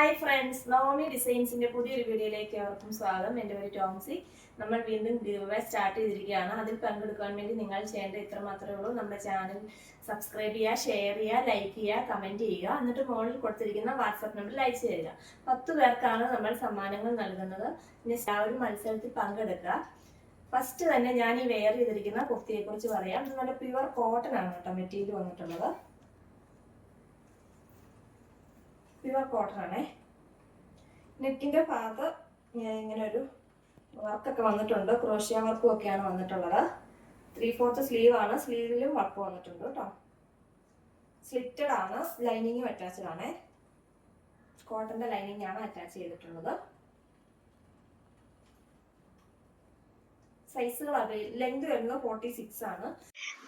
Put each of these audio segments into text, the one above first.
Hi friends Naomi ഡിസൈൻസിന്റെ പുതിയൊരു വീഡിയോയിലേക്ക് അവർക്കും സ്വാഗതം. എന്റെ പേര് ടോംസി. നമ്മൾ വീണ്ടും ഗീവേ സ്റ്റാർട്ട് ചെയ്തിരിക്കുകയാണ്. അതിൽ പങ്കെടുക്കാൻ വേണ്ടി നിങ്ങൾ ചെയ്യേണ്ടത് ഇത്ര മാത്രമേ ഉള്ളൂ. നമ്മുടെ ചാനൽ സബ്സ്ക്രൈബ് ചെയ്യുക ഷെയർ ചെയ്യുക ലൈക്ക് ചെയ്യുക കമന്റ് ചെയ്യുക. എന്നിട്ട് മുകളിൽ കൊടുത്തിരിക്കുന്ന വാട്സാപ്പ് നമ്പറിൽ അയച്ചു തരിക. പത്ത് പേർക്കാണ് നമ്മൾ സമ്മാനങ്ങൾ നൽകുന്നത്. പിന്നെ ഒരു മത്സരത്തിൽ പങ്കെടുക്കുക. ഫസ്റ്റ് തന്നെ ഞാൻ ഈ വെയർ ചെയ്തിരിക്കുന്ന കുർത്തിയെക്കുറിച്ച് പറയാം. നല്ല പ്യുവർ കോട്ടൺ ആണ് കേട്ടോ മെറ്റീരിയൽ വന്നിട്ടുള്ളത്. പ്യുവർ കോട്ടൺ ആണേ. നെക്കിന്റെ ഭാഗത്ത് ഇങ്ങനെ ഒരു വർക്കൊക്കെ വന്നിട്ടുണ്ട്. ക്രോഷ്യ വർക്കും ഒക്കെയാണ് വന്നിട്ടുള്ളത്. ത്രീ ഫോർത്ത് സ്ലീവ് ആണ്. സ്ലീവിലും വർക്ക് വന്നിട്ടുണ്ട് കേട്ടോ സ്ലിറ്റഡ് ആണ്. ലൈനിങ്ങും അറ്റാച്ച്ഡ് ആണ്. കോട്ടന്റെ ലൈനിങ് ആണ് അറ്റാച്ച് ചെയ്തിട്ടുള്ളത്. സൈസുകൾ ലെങ്ത് വരുന്നത് ഫോർട്ടി സിക്സ് ആണ്.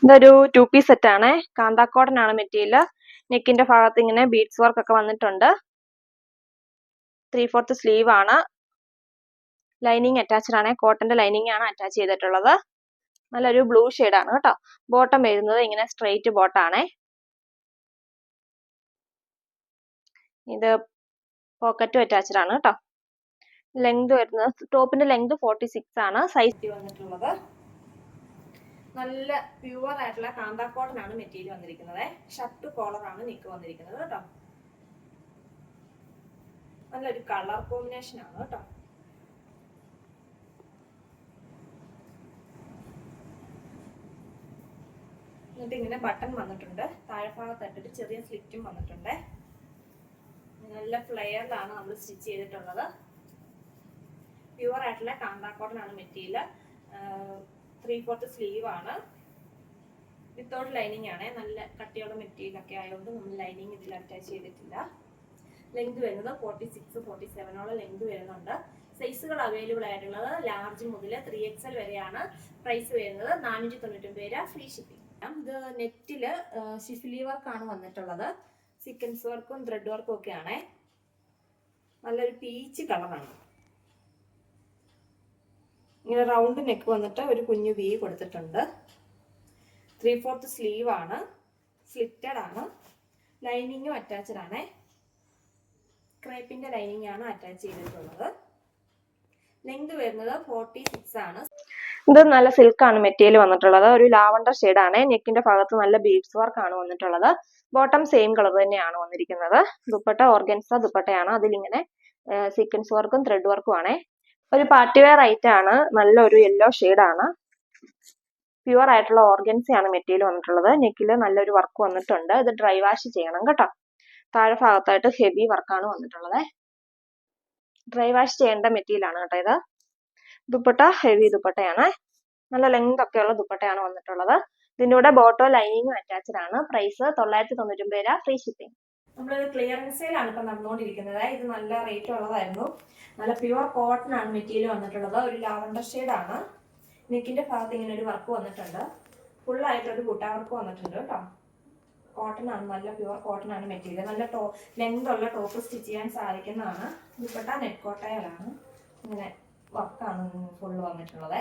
ഇതൊരു ടു പീസ് സെറ്റ് ആണ്. കാന്താക്കോട്ടൻ ആണ് മെറ്റീരിയൽ നെക്കിന്റെ ഭാഗത്ത് ഇങ്ങനെ ബീഡ്സ് വർക്ക് ഒക്കെ വന്നിട്ടുണ്ട്. ത്രീ ഫോർത്ത് സ്ലീവ് ആണ്. ലൈനിങ് അറ്റാച്ച്ഡ് ആണ്. കോട്ടന്റെ ലൈനിങ് ആണ് അറ്റാച്ച് ചെയ്തിട്ടുള്ളത്. നല്ലൊരു ബ്ലൂ ആണ് കേട്ടോ. ബോട്ടം വരുന്നത് ഇങ്ങനെ സ്ട്രെയിറ്റ് ബോട്ടാണ് ഇത് പോക്കറ്റും അറ്റാച്ച്ഡ് ആണ് കേട്ടോ. ലെങ്ത് വരുന്നത് ടോപ്പിന്റെ ലെങ്ത് ഫോർട്ടി സിക്സ് ആണ്. സൈസ് വന്നിട്ടുള്ളത്. നല്ല പ്യുവർ ആയിട്ടുള്ള കാന്താ കോട്ടൺ ആണ് മെറ്റീരിയൽ വന്നിരിക്കുന്നത്. ഷർട്ട് കോളർ ആണ് നിക്ക് വന്നിരിക്കുന്നത് കേട്ടോ. നല്ലൊരു കളർ കോമ്പിനേഷൻ ആണ് കേട്ടോ. എന്നിട്ട് ഇങ്ങനെ ബട്ടൺ വന്നിട്ടുണ്ട്. താഴെഭാഗത്തായിട്ടൊരു ചെറിയ സ്ലിറ്റും വന്നിട്ടുണ്ട്. നല്ല ഫ്ലെയറിലാണ് നമ്മൾ സ്റ്റിച്ച് ചെയ്തിട്ടുള്ളത്. പ്യുവർ ആയിട്ടുള്ള കാന്താ കോട്ടൺ ആണ് മെറ്റീരിയൽ ത്രീ ഫോർത്ത് സ്ലീവ് ആണ്. വിത്തൗട്ട് ലൈനിങ് ആണ്. നല്ല കട്ടിയുള്ള മെറ്റീരിയൽ ഒക്കെ ആയതുകൊണ്ട് നമ്മൾ ലൈനിങ് ഇതിൽ അറ്റാച്ച് ചെയ്തിട്ടില്ല. ലെങ്ത് വരുന്നത് ഫോർട്ടി സിക്സ് ഫോർട്ടി സെവനോളം ലെങ്ത് വരുന്നുണ്ട് സൈസുകൾ അവൈലബിൾ ആയിട്ടുള്ളത് ലാർജ് മുതൽ ത്രീ എക്സൽ വരെയാണ് പ്രൈസ് വരുന്നത്. നാനൂറ്റി തൊണ്ണൂറ്റൊമ്പത് രൂപ ഫ്രീ ഷിപ്പിംഗ് ഇത് നെറ്റിൽ ഷിഫിലി വർക്കാണ് വന്നിട്ടുള്ളത്. സിക്കൻസ് വർക്കും ത്രെഡ് വർക്കും ഒക്കെ നല്ലൊരു പീച്ച് കളറാണ് ഇങ്ങനെ റൗണ്ട് നെക്ക് വന്നിട്ട് ഒരു കുഞ്ഞു വി കൊടുത്തിട്ടുണ്ട്. ത്രീ ഫോർത്ത് സ്ലീവ് ആണ്. സ്ലിറ്റഡ് ആണ്. ലൈനിങ്ങും അറ്റാച്ച്ഡ് ആണ്. ക്രേപ്പിന്റെ ലൈനിങ് ആണ് അറ്റാച്ച് ചെയ്തിട്ടുള്ളത്. ലെങ്ത് വരുന്നത് ഫോർട്ടി സിക്സ് ആണ്. ഇത് നല്ല സിൽക്ക് ആണ് മെറ്റീരിയൽ വന്നിട്ടുള്ളത്. ഒരു ലാവണ്ടർ ആണ്. നെക്കിന്റെ ഭാഗത്ത് നല്ല ബീഡ്സ് വർക്ക് ആണ് വന്നിട്ടുള്ളത്. ബോട്ടം സെയിം കളർ തന്നെയാണ് വന്നിരിക്കുന്നത്. ദുപ്പട്ട ഓർഗൻസ ദുപ്പട്ടയാണ്. അതിലിങ്ങനെ സീക്വൻസ് വർക്കും ത്രെഡ് വർക്കും ആണ്. ഒരു പാർട്ടി വെയർ ഐറ്റം ആണ്. നല്ലൊരു യെല്ലോ ആണ്. പ്യുവർ ആയിട്ടുള്ള ഓർഗൻസിയാണ് മെറ്റീരിയൽ വന്നിട്ടുള്ളത്. നെക്കിൽ നല്ലൊരു വർക്ക് വന്നിട്ടുണ്ട്. ഇത് ഡ്രൈ വാഷ് ചെയ്യണം കേട്ടോ. താഴെ ഭാഗത്തായിട്ട് ഹെവി വർക്കാണ് വന്നിട്ടുള്ളത്. ഡ്രൈ വാഷ് ചെയ്യേണ്ട മെറ്റീരിയൽ ആണ് കേട്ടോ ഇത്. ദുപ്പട്ട ഹെവി ദുപ്പട്ടയാണ്. നല്ല ലെങ്ത് ഒക്കെയുള്ള ദുപ്പട്ടയാണ് വന്നിട്ടുള്ളത്. ഇതിന്റെ കൂടെ ബോട്ടോ ലൈനിങ്ങും അറ്റാച്ച്ഡ് ആണ്. പ്രൈസ് തൊള്ളായിരത്തി തൊണ്ണൂറ്റൊമ്പത് രൂപ ഫ്രീ ഷിപ്പിംഗ് നമ്മളൊരു ക്ലിയറൻസ് സെയിലാണ് ഇപ്പൊ നടന്നുകൊണ്ടിരിക്കുന്നത്. ഇത് നല്ല റേറ്റ് ഉള്ളതായിരുന്നു. നല്ല പ്യുവർ കോട്ടൺ ആണ് മെറ്റീരിയൽ വന്നിട്ടുള്ളത്. ഒരു ലാവണ്ടർ ആണ്. നെക്കിന്റെ ഭാഗത്ത് ഇങ്ങനെ ഒരു വർക്ക് വന്നിട്ടുണ്ട്. ഫുൾ ആയിട്ടൊരു ബുട്ട വർക്ക് വന്നിട്ടുണ്ട് കേട്ടോ. കോട്ടൺ ആണ്. നല്ല പ്യുവർ കോട്ടൺ ആണ് മെറ്റീരിയൽ നല്ല ടോ ലെങ്ത് ഉള്ള ടോപ്പ് സ്റ്റിച്ച് ചെയ്യാൻ സാധിക്കുന്നതാണ്. ദുപ്പട്ട നെറ്റ് കോട്ടയലാണ് ഇങ്ങനെ വർക്കാണ് ഫുള്ള് വന്നിട്ടുള്ളത്.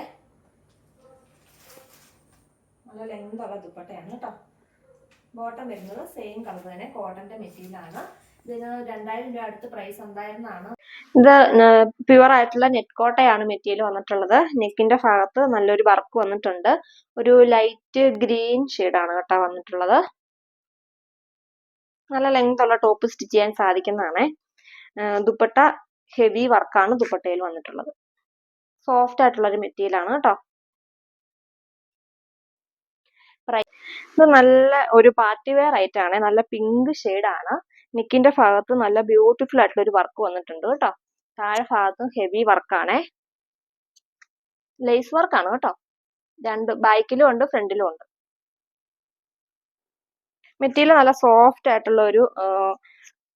നല്ല ലെങ്ത് ഉള്ള ദുപ്പട്ടയാണ് കേട്ടോ. ബോട്ടം വരുന്നത് സെയിം കളർ തന്നെ കോട്ടന്റെ മെറ്റീരിയൽ ആണ്. ഇതിന് രണ്ടായിരം രൂപ അടുത്ത് പ്രൈസ് ഉണ്ടായിരുന്നാണ് ഇത് പ്യുവർ ആയിട്ടുള്ള നെറ്റ് കോട്ടയാണ് മെറ്റീരിയൽ വന്നിട്ടുള്ളത്. നെക്കിന്റെ ഭാഗത്ത് നല്ലൊരു വർക്ക് വന്നിട്ടുണ്ട്. ഒരു ലൈറ്റ് ഗ്രീൻ ആണ് കേട്ടോ വന്നിട്ടുള്ളത്. നല്ല ലെങ്ത് ഉള്ള ടോപ്പ് സ്റ്റിച്ച് ചെയ്യാൻ സാധിക്കുന്നതാണ്. ദുപ്പട്ട ഹെവി വർക്കാണ് ദുപ്പട്ടയിൽ വന്നിട്ടുള്ളത്. സോഫ്റ്റ് ആയിട്ടുള്ള ഒരു മെറ്റീരിയൽ ആണ് കേട്ടോ. ഇത് നല്ല ഒരു പാർട്ടി വെയർ ആയിട്ടാണ് നല്ല പിങ്ക് ആണ്. നിക്കിന്റെ ഭാഗത്ത് നല്ല ബ്യൂട്ടിഫുൾ ആയിട്ടുള്ള ഒരു വർക്ക് വന്നിട്ടുണ്ട് കേട്ടോ. താഴെ ഭാഗത്തും ഹെവി വർക്കാണ് ലേസ് വർക്കാണ് കേട്ടോ. രണ്ട് ബാക്കിലും ഉണ്ട് ഫ്രണ്ടിലും ഉണ്ട്. മെറ്റീരിയൽ നല്ല സോഫ്റ്റ് ആയിട്ടുള്ള ഒരു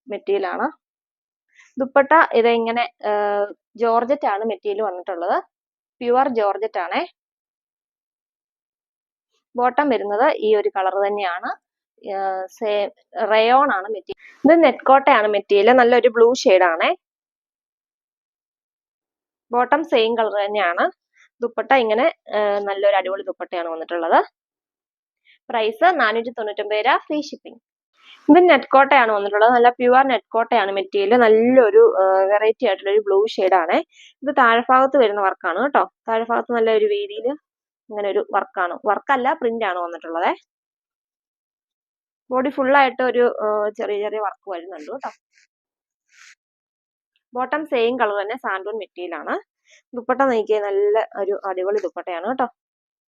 മെറ്റീരിയൽ ആണ്. ദുപ്പട്ട ഇത് ഇങ്ങനെ ജോർജറ്റ് ആണ് മെറ്റീരിയൽ വന്നിട്ടുള്ളത്. പ്യുവർ ജോർജറ്റ് ആണ്. ബോട്ടം വരുന്നത് ഈ ഒരു കളർ തന്നെയാണ്. റയോൺ ആണ് മെറ്റീരിയൽ. ഇത് നെറ്റ് കോട്ടയാണ് മെറ്റീരിയൽ. നല്ലൊരു ബ്ലൂ ആണ് ബോട്ടം സെയിം കളർ തന്നെയാണ്. ദുപ്പട്ട ഇങ്ങനെ നല്ലൊരു അടിപൊളി ദുപ്പട്ടയാണ് വന്നിട്ടുള്ളത്. പ്രൈസ് നാനൂറ്റി തൊണ്ണൂറ്റൊമ്പത് രൂപ ഫ്രീ ഷിപ്പിംഗ്. ഇത് നെറ്റ് കോട്ടയാണ് വന്നിട്ടുള്ളത്. നല്ല പ്യുവർ നെറ്റ് കോട്ടയാണ് മെറ്റീരിയൽ. നല്ലൊരു വെറൈറ്റി ആയിട്ടുള്ള ഒരു ബ്ലൂ ആണ് ഇത് താഴെഭാഗത്ത് വരുന്ന വർക്കാണ് കേട്ടോ. താഴെഭാഗത്ത് നല്ല ഒരു രീതിയിൽ ഇങ്ങനെ ഒരു വർക്കാണ്. വർക്കല്ല പ്രിന്റ് ആണ് വന്നിട്ടുള്ളത്. ബോഡി ഫുള്ളായിട്ട് ഒരു ചെറിയ ചെറിയ വർക്ക് വരുന്നുണ്ട് കേട്ടോ. ബോട്ടം സെയിം കളർ തന്നെ സാൻഡൂൺ മെറ്റീരിയലാണ്. ദുപ്പട്ട നോക്കിയാൽ നല്ല ഒരു അടിപൊളി ദുപ്പട്ടയാണ് കേട്ടോ.